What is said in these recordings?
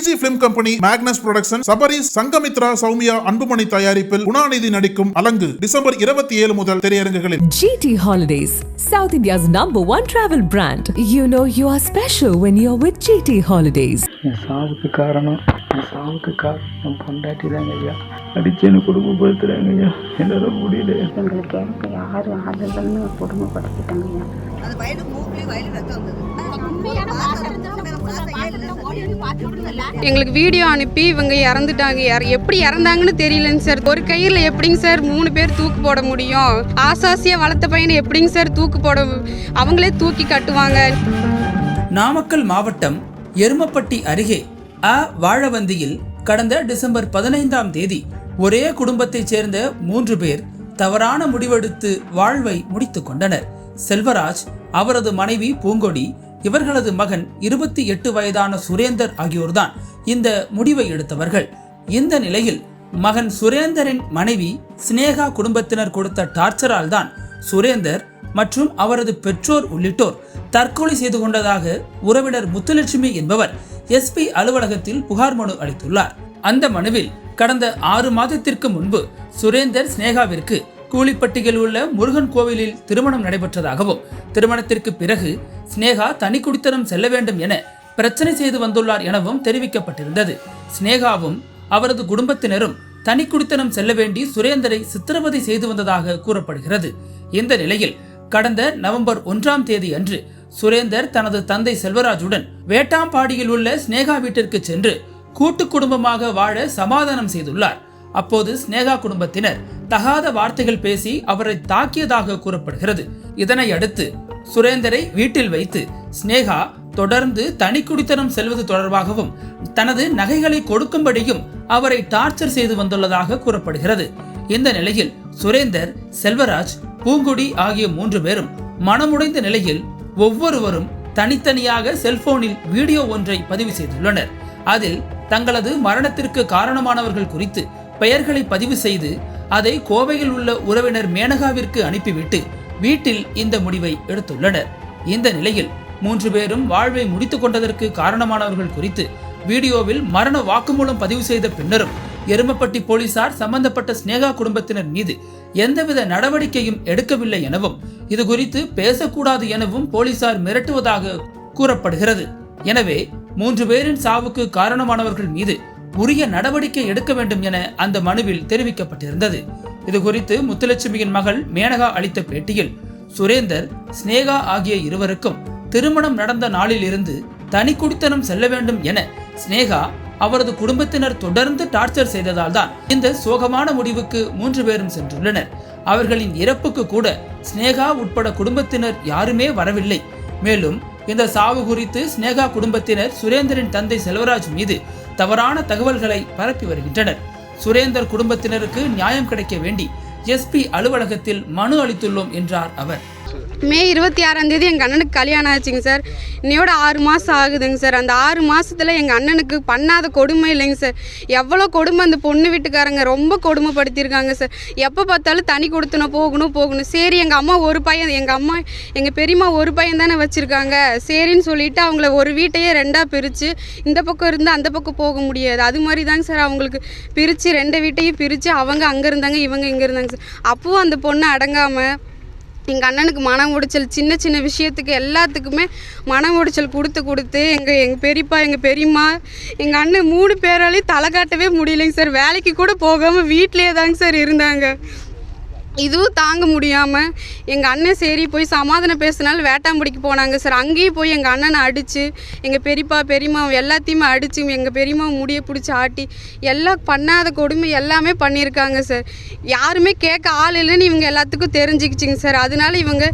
Easy film company Magnus production Sabaris Sangamithra Soumya Anbumani தயாரிப்பில் குணாநிதி நடிக்கும் Alangu December இருபத்தி ஏழு முதல் திரையரங்குகளில் GT Holidays, South India's number one travel brand. You know you are special when you're with GT Holidays. என் சாவுக்கு காரணம் சாவுக்கு காரணம் பொண்டாட்டி தாங்க ஐயா அடிச்சு எனக்கு குடும்பப்படுத்துறாங்க ஐயா என்னால் முடியல? எங்களுக்கு எனக்கு யாரும் ஆதரவுன்னு கொடுமைப்படுத்திட்டாங்க அந்த பையனுக்கு மூக்குலயும் வயலு ரத்தம் வந்தது. எங்களுக்கு வீடியோ அனுப்பி இவங்க இறந்துட்டாங்க. யார் எப்படி இறந்தாங்கன்னு தெரியலங்க சார். ஒரு கையில் எப்படிங்க சார் மூணு பேர் தூக்கு போட முடியும்? ஆசாசியா வளர்த்த பையனை எப்படிங்க சார் தூக்கு போட அவங்களே தூக்கி கட்டுவாங்க? நாமக்கல் மாவட்டம் எருமப்பட்டி அருகே அ. வாழவந்தியில் கடந்த டிசம்பர் பதினைந்தாம் தேதி ஒரே குடும்பத்தைச் சேர்ந்த மூன்று பேர் தவறான முடிவெடுத்து வாழ்வை முடித்துக் கொண்டனர். செல்வராஜ் அவரது மனைவி பூங்கொடி இவர்களது மகன் இருபத்தி எட்டு வயதான சுரேந்தர் ஆகியோர்தான் இந்த முடிவை எடுத்தவர்கள். இந்த நிலையில் மகன் சுரேந்தரின் மனைவி சினேகா குடும்பத்தினர் கொடுத்த டார்ச்சரால் தான் சுரேந்தர் மற்றும் அவரது பெற்றோர் உள்ளிட்டோர் தற்கொலை செய்து கொண்டதாக உறவினர் முத்துலட்சுமி என்பவர் எஸ்பி அலுவலகத்தில் புகார் மனு அளித்துள்ளார். அந்த மனுவில் கடந்த ஆறு மாதத்திற்கு முன்பு சுரேந்தர் சினேகாவிற்கு கூலிப்பட்டியில் உள்ள முருகன் கோவிலில் திருமணம் நடைபெற்றதாகவும் திருமணத்திற்கு பிறகு சினேகா தனி குடித்தனம் செல்ல வேண்டும் என பிரச்சனை செய்து வந்துள்ளார் எனவும் தெரிவிக்கப்பட்டிருந்தது. சினேகாவும் அவரது குடும்பத்தினரும் தனி குடித்தனம் செல்ல வேண்டி சுரேந்தரை சித்திரவதை செய்து வந்ததாக கூறப்படுகிறது. இந்த நிலையில் கடந்த நவம்பர் ஒன்றாம் தேதி அன்று சுரேந்தர் தனது தந்தை செல்வராஜுடன் வேட்டாம்பாடியில் உள்ள சினேகா வீட்டிற்கு சென்று கூட்டு குடும்பமாக வாழ சமாதானம் செய்துள்ளார். அப்போது சினேகா குடும்பத்தினர் தகாத வார்த்தைகள் பேசி அவரை தாக்கியதாக கூறப்படுகிறது. இதனை அடுத்து சுரேந்தரை வீட்டில் வைத்து சினேகா தொடர்ந்து தனி குடித்தனம் செல்வது தொடர்பாகவும் தனது நகைகளை கொடுக்கும்படியும் அவரை டார்ச்சர் செய்து வந்துள்ளதாக கூறப்படுகிறது. இந்த நிலையில் சுரேந்தர் செல்வராஜ் பூங்குடி ஆகிய மூன்று பேரும் மனமுடைந்த நிலையில் ஒவ்வொருவரும் தனித்தனியாக செல்போனில் வீடியோ ஒன்றை பதிவு செய்துள்ளனர். அதில் தங்களது மரணத்திற்கு காரணமானவர்கள் குறித்து பெயர்களை பதிவு செய்து அதை கோவையில் உள்ள உறவினர் மேனகாவிற்கு அனுப்பிவிட்டு வீட்டில் இந்த முடிவை எடுத்துள்ளனர். இந்த நிலையில் மூன்று பேரும் வாழ்வை முடித்துக் கொண்டதற்கு காரணமானவர்கள் குறித்து வீடியோவில் மரண வாக்குமூலம் பதிவு செய்த பின்னரும் எருமப்பட்டி போலீசார் சம்பந்தப்பட்ட ஸ்னேகா குடும்பத்தினர் மீது எந்தவித நடவடிக்கையும் எடுக்கவில்லை எனவும் இது குறித்து பேசக்கூடாது எனவும் போலீசார் மிரட்டுவதாக கூறப்படுகிறது. எனவே மூன்று பேரின் சாவுக்கு காரணமானவர்கள் மீது உரிய நடவடிக்கை எடுக்க வேண்டும் என அந்த மனுவில் தெரிவிக்கப்பட்டிருந்தது. இது குறித்து முத்துலட்சுமியின் மகள் மேனகா அளித்த பேட்டியில் சுரேந்தர் ஸ்னேகா ஆகிய இருவருக்கும் திருமணம் நடந்த நாளில் இருந்து தனி குடித்தனம் செல்ல வேண்டும் என ஸ்னேகா அவரது குடும்பத்தினர் தொடர்ந்து டார்ச்சர் செய்ததால் தான் இந்த சோகமான முடிவுக்கு மூன்று பேரும் சென்றுள்ளனர். அவர்களின் இறப்புக்கு கூட ஸ்னேகா உட்பட குடும்பத்தினர் யாருமே வரவில்லை. மேலும் இந்த சாவு குறித்து ஸ்னேகா குடும்பத்தினர் சுரேந்தரின் தந்தை செல்வராஜ் மீது தவறான தகவல்களை பரப்பி வருகின்றனர். சுரேந்தர் குடும்பத்தினருக்கு நியாயம் கிடைக்க வேண்டி எஸ்பி அலுவலகத்தில் மனு அளித்துள்ளோம் என்றார் அவர். மே இருபத்தி ஆறாம் தேதி எங்கள் அண்ணனுக்கு கல்யாணம் ஆச்சுங்க சார். இன்னையோட ஆறு மாதம் ஆகுதுங்க சார். அந்த ஆறு மாதத்தில் எங்கள் அண்ணனுக்கு பண்ணாத கொடுமை இல்லைங்க சார். எவ்வளோ கொடுமை அந்த பொண்ணு வீட்டுக்காரங்க ரொம்ப கொடுமைப்படுத்தியிருக்காங்க சார். எப்போ பார்த்தாலும் தனி கொடுத்தணும் போகணும் போகணும். சரி எங்கள் அம்மா ஒரு பையன் எங்கள் அம்மா எங்கள் பெரியம்மா ஒரு பையன் தானே வச்சுருக்காங்க. சரின்னு சொல்லிட்டு அவங்கள ஒரு வீட்டையே ரெண்டாக பிரித்து இந்த பக்கம் இருந்து அந்த பக்கம் போக முடியாது. அது மாதிரி தாங்க சார் அவங்களுக்கு பிரித்து ரெண்டு வீட்டையும் பிரித்து அவங்க அங்கே இருந்தாங்க இவங்க இங்கே இருந்தாங்க சார். அப்போவும் அந்த பொண்ணு அடங்காமல் எங்கள் அண்ணனுக்கு மன உடைச்சல் சின்ன சின்ன விஷயத்துக்கு எல்லாத்துக்குமே மன உடைச்சல் கொடுத்து கொடுத்து எங்கள் எங்கள் பெரியப்பா எங்கள் பெரியம்மா எங்கள் அண்ணன் மூணு பேராலையும் தலை காட்டவே முடியலைங்க சார். வேலைக்கு கூட போகாமல் வீட்டிலேயே தாங்க சார் இருந்தாங்க. இதுவும் தாங்க முடியாமல் எங்கள் அண்ணன் சரி போய் சமாதானம் பேசினாலும் வேட்டாம்படிக்கு போனாங்க. சார் அங்கேயும் போய் எங்கள் அண்ணனை அடித்து எங்கள் பெரியப்பா பெரியம்மா எல்லாத்தையுமே அடித்து எங்கள் பெரியம்மா முடியை பிடிச்சி ஆட்டி எல்லாம் பண்ணாத கொடுமை எல்லாமே பண்ணியிருக்காங்க சார். யாருமே கேட்க ஆள் இல்லைன்னு இவங்க எல்லாத்துக்கும் தெரிஞ்சுக்கிச்சிங்க சார். அதனால இவங்க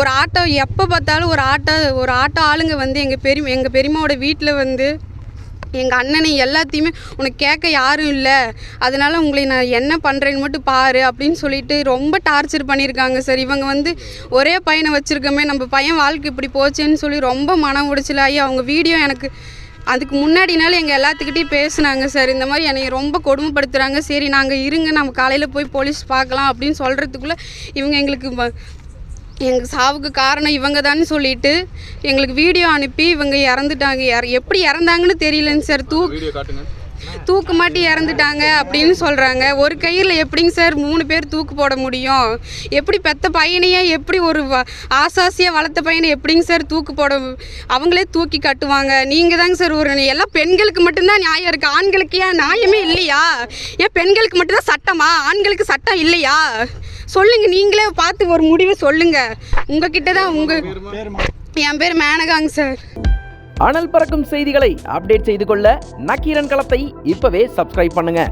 ஒரு ஆட்டோ எப்போ பார்த்தாலும் ஒரு ஆட்டோ ஒரு ஆட்டோ ஆளுங்க வந்து எங்கள் பெரிய எங்கள் பெரியம்மாவோட வீட்டில் வந்து எங்கள் அண்ணனை எல்லாத்தையுமே உனக்கு கேட்க யாரும் இல்லை. அதனால உங்களை நான் என்ன பண்ணுறேன்னு மட்டும் பாரு அப்படின்னு சொல்லிட்டு ரொம்ப டார்ச்சர் பண்ணியிருக்காங்க சார். இவங்க வந்து ஒரே பையனை வச்சுருக்கோமே நம்ம பையன் வாழ்க்கை இப்படி போச்சுன்னு சொல்லி ரொம்ப மன உடைச்சலாகி அவங்க வீடியோ எனக்கு அதுக்கு முன்னாடினாலும் எங்கள் எல்லாத்துக்கிட்டையும் பேசுனாங்க சார். இந்த மாதிரி என்னை ரொம்ப கொடுமைப்படுத்துகிறாங்க சரி நாங்கள் இருங்க நம்ம காலையில் போய் போலீஸ் பார்க்கலாம் அப்படின்னு சொல்கிறதுக்குள்ளே இவங்க எங்களுக்கு எங்கள் சாவுக்கு காரணம் இவங்க தான் சொல்லிட்டு எங்களுக்கு வீடியோ அனுப்பி இவங்க இறந்துட்டாங்க. இற எப்படி இறந்தாங்கன்னு தெரியலங்க சார். தூ தூக்கு மாட்டி இறந்துட்டாங்க அப்படின்னு சொல்கிறாங்க ஒரு கையில் எப்படிங்க சார் மூணு பேர் தூக்கு போட முடியும்? எப்படி பெத்த பையனையே எப்படி ஒரு ஆசாசியாக வளர்த்த பையனை எப்படிங்க சார் தூக்கு போட அவங்களே தூக்கி கட்டுவாங்க? நீங்கள் தாங்க சார் ஒரு எல்லாம் பெண்களுக்கு மட்டும்தான் நியாயம் இருக்குது ஆண்களுக்கு ஏன் நியாயமே இல்லையா? ஏன் பெண்களுக்கு மட்டும்தான் சட்டமா? ஆண்களுக்கு சட்டம் இல்லையா? சொல்லுங்க நீங்களே பார்த்து ஒரு முடிவை சொல்லுங்க. உங்ககிட்ட தான் உங்க என் பேர் மேனகாங்க சார். அனல் பறக்கும் செய்திகளை அப்டேட் செய்து கொள்ள நக்கீரன் களத்தை இப்பவே சப்ஸ்கிரைப் பண்ணுங்க.